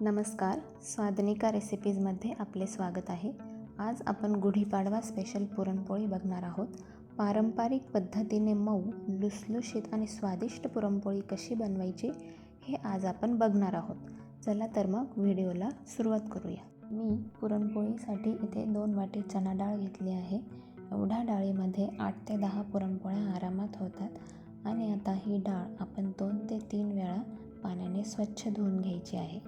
नमस्कार. स्वादनिका रेसिपीजमध्ये आपले स्वागत आहे. आज आपण गुढीपाडवा स्पेशल पुरणपोळी बघणार आहोत. पारंपरिक पद्धतीने मऊ लुसलुशीत आणि स्वादिष्ट पुरणपोळी कशी बनवायची हे आज आपण बघणार आहोत. चला तर मग व्हिडिओला सुरुवात करूया. मी पुरणपोळीसाठी इथे दोन वाटी चणा डाळ घेतली आहे. एवढ्या डाळीमध्ये आठ ते दहा पुरणपोळ्या आरामात होतात आणि आता ही डाळ आपण दोन ते तीन वेळा पाण्याने स्वच्छ धुवून घ्यायची आहे.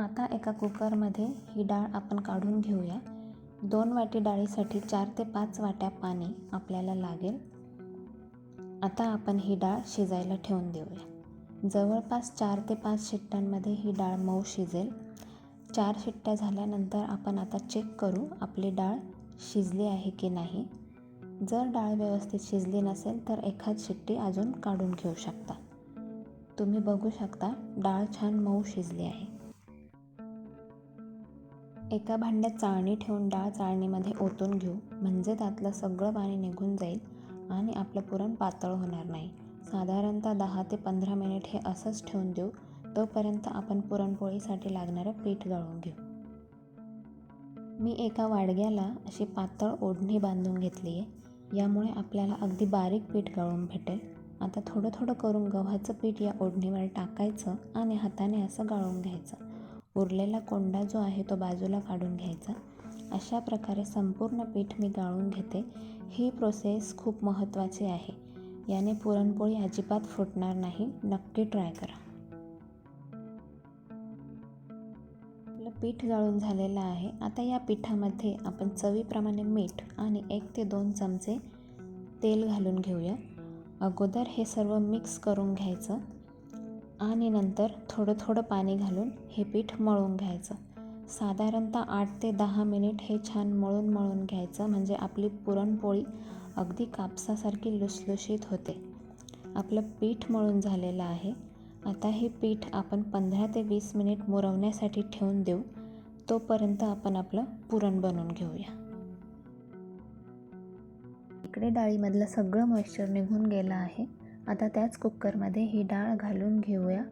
आता एका कुकरमध्ये ही डाळ आपण काढून घेऊया. दोन वाटी डाळीसाठी चार ते पाच वाट्या पाणी आपल्याला लागेल. आता आपण ही डाळ शिजायला ठेवून देऊया. जवळपास चार ते पाच शिट्ट्यांमध्ये ही डाळ मऊ शिजेल. चार शिट्ट्या झाल्यानंतर आपण आता चेक करू आपली डाळ शिजली आहे की नाही. जर डाळ व्यवस्थित शिजली नसेल तर एखाद शिट्टी अजून काढून घेऊ शकता. तुम्ही बघू शकता डाळ छान मऊ शिजली आहे. एका भांड्यात चाळणी ठेवून डाळ चाळणीमध्ये ओतून घेऊ. म्हणजे त्यातलं सगळं पाणी निघून जाईल आणि आपलं पुरण पातळ होणार नाही. साधारणतः दहा ते पंधरा मिनिट हे असंच ठेवून देऊ. तोपर्यंत आपण पुरणपोळीसाठी लागणारं पीठ गळून घेऊ. मी एका वाडग्याला अशी पातळ ओढणी बांधून घेतली आहे यामुळे आपल्याला अगदी बारीक पीठ गाळून भेटेल. आता थोडं थोडं करून गव्हाचं पीठ या ओढणीवर टाकायचं आणि हाताने असं गाळून घ्यायचं. उरलेला कोंडा जो आहे तो बाजूला काढून घ्यायचा. अशा प्रकारे संपूर्ण पीठ मी गाळून घेते. ही प्रोसेस खूप महत्त्वाची आहे. याने पुरणपोळी अजिबात फुटणार नाही. नक्की ट्राय करा. पीठ गाळून झालेलं आहे. आता या पिठामध्ये आपण चवीप्रमाणे मीठ आणि एक ते दोन चमचे तेल घालून घेऊया. अगोदर हे सर्व मिक्स करून घ्यायचं आणि नंतर थोडं थोडं पाणी घालून हे पीठ मळून घ्यायचं. साधारणतः आठ ते दहा मिनिट हे छान मळून मळून घ्यायचं म्हणजे आपली पुरणपोळी अगदी कापसासारखी लुसलुशीत होते. आपलं पीठ मळून झालेलं आहे. आता हे पीठ आपण पंधरा ते वीस मिनिट मुरवण्यासाठी ठेवून देऊ. तोपर्यंत आपण आपलं पुरण बनवून घेऊया. इकडे डाळीमधलं सगळं मॉइश्चर निघून गेलं आहे. आता त्याच कुकरमध्ये ही डाळ घालून घेऊया.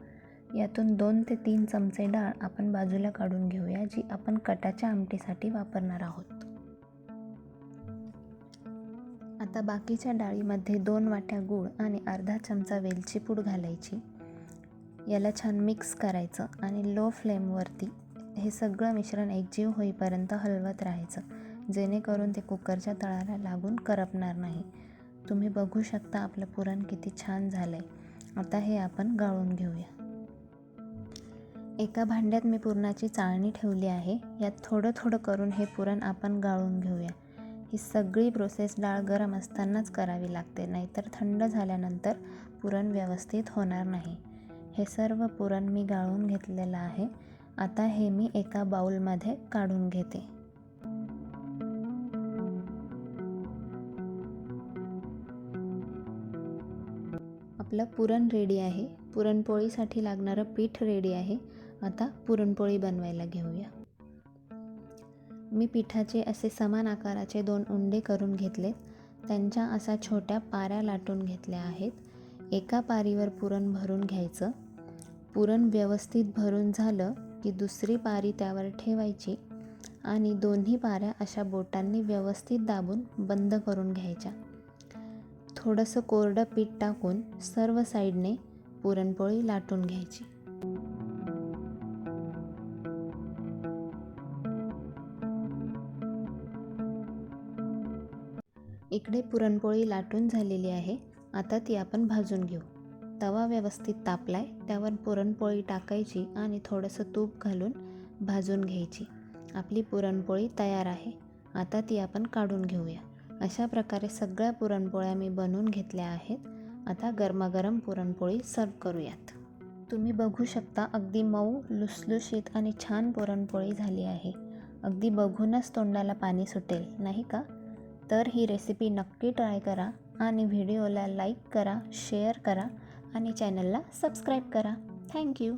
यातून दोन ते तीन चमचे डाळ आपण बाजूला काढून घेऊया जी आपण कटाच्या आमटीसाठी वापरणार आहोत. आता बाकीच्या डाळीमध्ये दोन वाट्या गूळ आणि अर्धा चमचा वेलची पूड घालायची. याला छान मिक्स करायचं आणि लो फ्लेमवरती हे सगळं मिश्रण एकजीव होईपर्यंत हलवत राहायचं. जेणेकरून ते कुकरच्या तळाला लागून करपणार नाही. तुम्ही बघू शकता आपलं पुरण किती छान झालं आहे आता हे आपण गाळून घेऊया. एका भांड्यात मी पुरणाची चाळणी ठेवली आहे. यात थोडं थोडं करून हे पुरण आपण गाळून घेऊया. ही सगळी प्रोसेस डाळ गरम असतानाच करावी लागते नाहीतर थंड झाल्यानंतर पुरण व्यवस्थित होणार नाही. हे सर्व पुरण मी गाळून घेतलेलं आहे. आता हे मी एका बाउलमध्ये काढून घेते. आपलं पुरण रेडी आहे. पुरणपोळीसाठी लागणारं पीठ रेडी आहे. आता पुरणपोळी बनवायला घेऊया. मी पिठाचे असे समान आकाराचे दोन उंडे करून घेतलेत. त्यांच्या असा छोट्या पाऱ्या लाटून घेतल्या आहेत. एका पारीवर पुरण भरून घ्यायचं. पुरण व्यवस्थित भरून झालं की दुसरी पारी त्यावर ठेवायची आणि दोन्ही पाऱ्या अशा बोटांनी व्यवस्थित दाबून बंद करून घ्यायच्या. थोडंसं कोरडं पीठ टाकून सर्व साईडने पुरणपोळी लाटून घ्यायची. इकडे पुरणपोळी लाटून झालेली आहे. आता ती आपण भाजून घेऊ. तवा व्यवस्थित तापलाय त्यावर पुरणपोळी टाकायची आणि थोडंसं तूप घालून भाजून घ्यायची. आपली पुरणपोळी तयार आहे. आता ती आपण काढून घेऊया. अशा प्रकारे सगळ्या पुरणपोळ्या मी बनवून घेतल्या आहेत. आता गरमागरम पुरणपोळी सर्व करूयात. तुम्ही बघू शकता अगदी मऊ लुसलुशीत आणि छान पुरणपोळी झाली आहे. अगदी बघूनच तोंडाला पाणी सुटेल नाही का? तर ही रेसिपी नक्की ट्राय करा. आणि व्हिडिओला लाईक करा शेअर करा आणि चॅनलला सबस्क्राईब करा. थँक्यू